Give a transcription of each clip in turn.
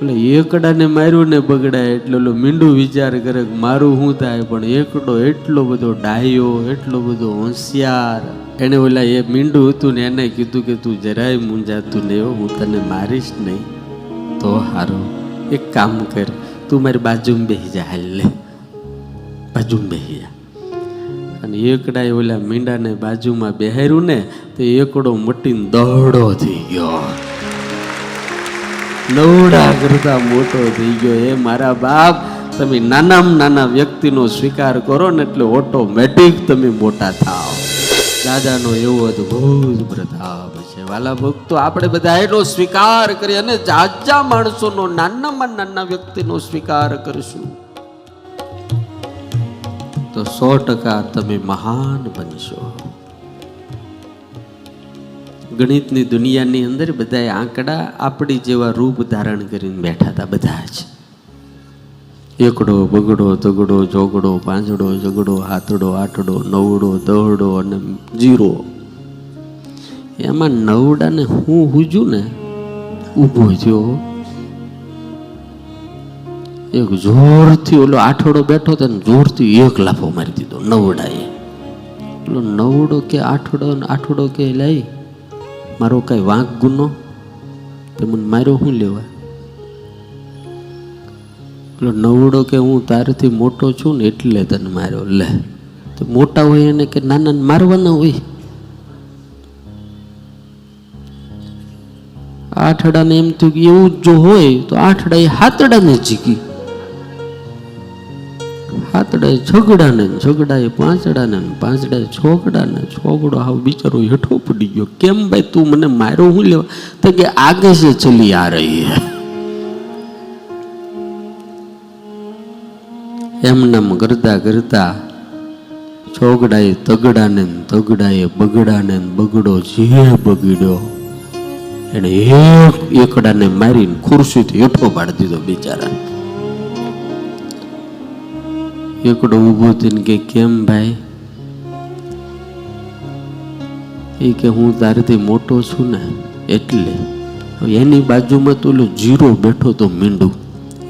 એટલે એકડાને માર્યું ને બગડાય એટલે ઓલો મીંડું વિચાર કરે કે મારું શું થાય? પણ એકડો એટલો બધો ડાયો એટલો બધો હોશિયાર. એને ઓલા એ મીંડું હતું ને એને કીધું કે તું જરાય મૂંઝાતું ને હો, તને મારીશ નહીં. તો હારું એક કામ કર તું મારી બાજુમાં બેસી જા હાલ લે. બાજુમાં બેસી જા. અને એકડાએ ઓલા મીંડાને બાજુમાં બેહાર્યું ને તો એકડો મટીને દોડો થઈ ગયો. નવડા કરતા મોટો થઈ ગયો હે મારા બાપ. તમે નાનામાં નાના વ્યક્તિનો સ્વીકાર કરો ને એટલે ઓટોમેટિક તમે મોટા થાવ દાદાનો એવો અદભુત પ્રતાપ છે. વાલા ભક્તો, આપણે બધા એનો સ્વીકાર કરી અને જાજા માણસોનો નાનામાં નાના વ્યક્તિનો સ્વીકાર કરશું. તો સો ટકા તમે મહાન બનશો. ગણિતની દુનિયાની અંદર બધા આંકડા આપણી જેવા રૂપ ધારણ કરીને બેઠા હતા બધા જ. એકડો, બગડો, તગડો ચોગડો પાંચડો ઝગડો હાથડો, આઠડો, નવડો, દહડો અને જીરો. એમાં નવડાને હું હુજું ને, ઊભો થયો. એક જોરથી ઓલો આઠડો બેઠો તો જોરથી એક લાફો મારી દીધો, નવડાએ. ઓલો નવડો કે આઠડો આઠડો કે લઈ મારો કઈ વાંક ગુનો? તે મને માર્યો શું લેવા? એટલો નવડો કે હું તારથી મોટો છું ને એટલે તને માર્યો, લે. તો મોટા હોય એને કે નાના મારવાના હોય? આઠડાને એમ થયું કે એવું જ હોય તો આઠડા એ હાથડાને જીકી હાથડાએ ઝઘડાને ને ઝઘડાએ પાંચડાને ને પાંચડાએ છોકડાને છોકડો હાવ બિચારો હેઠો પડી ગયો. કેમ ભાઈ તું મને માર્યો? હું લેવા? તો કે આગે છે ચલી આ રહી હે. એમનામ કરતા કરતા છોકડાએ તગડાને ને તગડાએ બગડાને ને બગડો જે બગડ્યો. એને એક એકડાને મારીને ખુરશીથી હેઠો પાડી દીધો બિચારા એકડો ઊભો થઈને કે, કેમ ભાઈ? એ કે, હું તારાથી મોટો છું ને, એટલે. એની બાજુમાં તો ઓલો જીરો બેઠો તો મીંડું.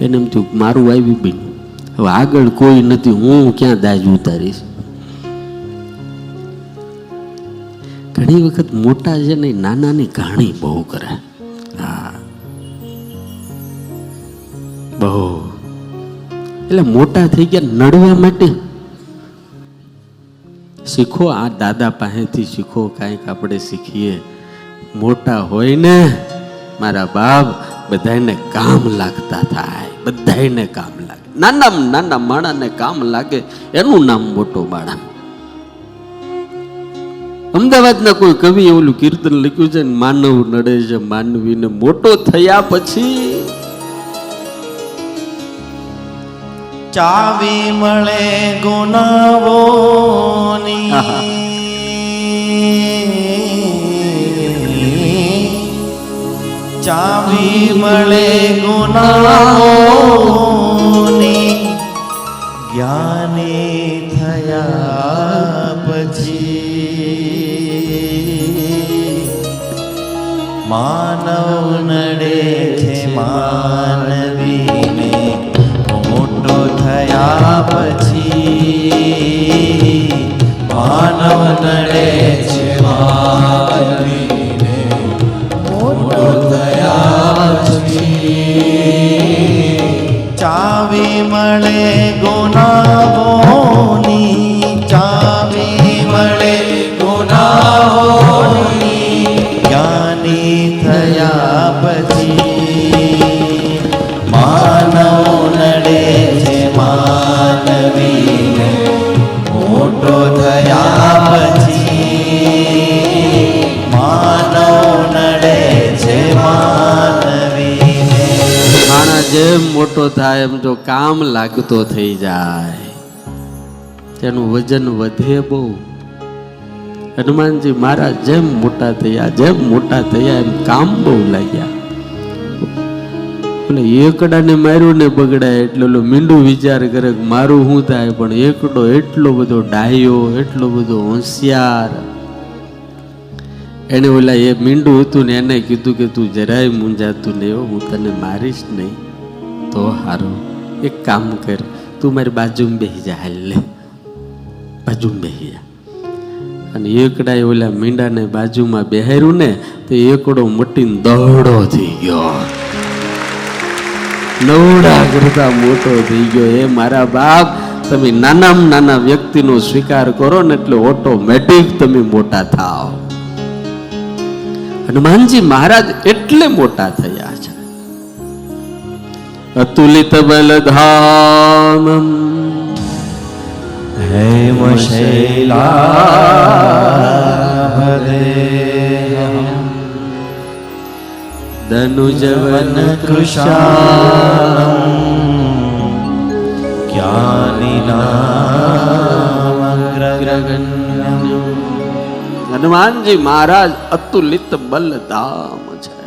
એને એમ થયું, મારું આવી બી હવે આગળ કોઈ નથી, હું ક્યાં દાજ ઉતારીશ? ઘણી વખત મોટા છે ને, નાનાની કહાણી બહુ કરે. હા. બહુ. એટલે મોટા થઈ ગયા નડવા માટે. શીખો આ દાદા પાસેથી શીખો કાંઈક આપણે શીખીએ. મોટા હોય ને મારા બાપ બધાને કામ લાગતા થાય બધાને કામ લાગે. નાના નાના માણાને કામ લાગે, એનું નામ મોટો માણા. અમદાવાદના કોઈ કવિ ઓલું કીર્તન લખ્યું છે, માનવ નડે છે માનવીને મોટો થયા પછી ચાવી મળે ગુનાવોની ચાવી મળે ગુનાવોની જ્ઞાની થયા પછી માનવ નડે છે માનવીને મોટો થયા પછી માનવ નડે છે મોટો થયા પછી. ચાવી મળે ગુનાહોની જેમ મોટો થાય એમ જો કામ લાગતો થઈ જાય. તેનું વજન વધે બહુ. હનુમાનજી મારા જેમ મોટા થયા, જેમ મોટા થયા એમ કામ બહુ લાગ્યા. એટલે એકડાને માર્યું ને બગડાય એટલે ઓલું મીંડું વિચાર કરે કે મારું શું થાય, પણ એકડો એટલો બધો ડાયો એટલો બધો હોશિયાર. એને ઓલા એ મીંડું હતું ને એને કીધું કે તું જરાય મૂંઝાતું નહીં હું તને મારીશ નહીં. તો હારું. એક કામ કર, તું મારી બાજુમાં બેસી જા હાલ લે. બાજુમાં બેસી જા. અને એકડાએ ઓલા મીંડાને બાજુમાં બેહાર્યું ને, તો એકડો મટીને દહડો થઈ ગયો. નવડા કરતા મોટો થઈ ગયો. એ મારા બાપ, તમે નાનામાં નાના વ્યક્તિનો સ્વીકાર કરો ને એટલે ઓટોમેટિક તમે મોટા થાવ હનુમાનજી મહારાજ એટલે મોટા થયા. છે અતુલિત બલધામમ હેમશૈલાહદેહમ ધનુજવન કૃશાનમ જ્ઞાનિનામગ્રગણ્યમ હનુમાનજી મહારાજ અતુલિત બલધામ છે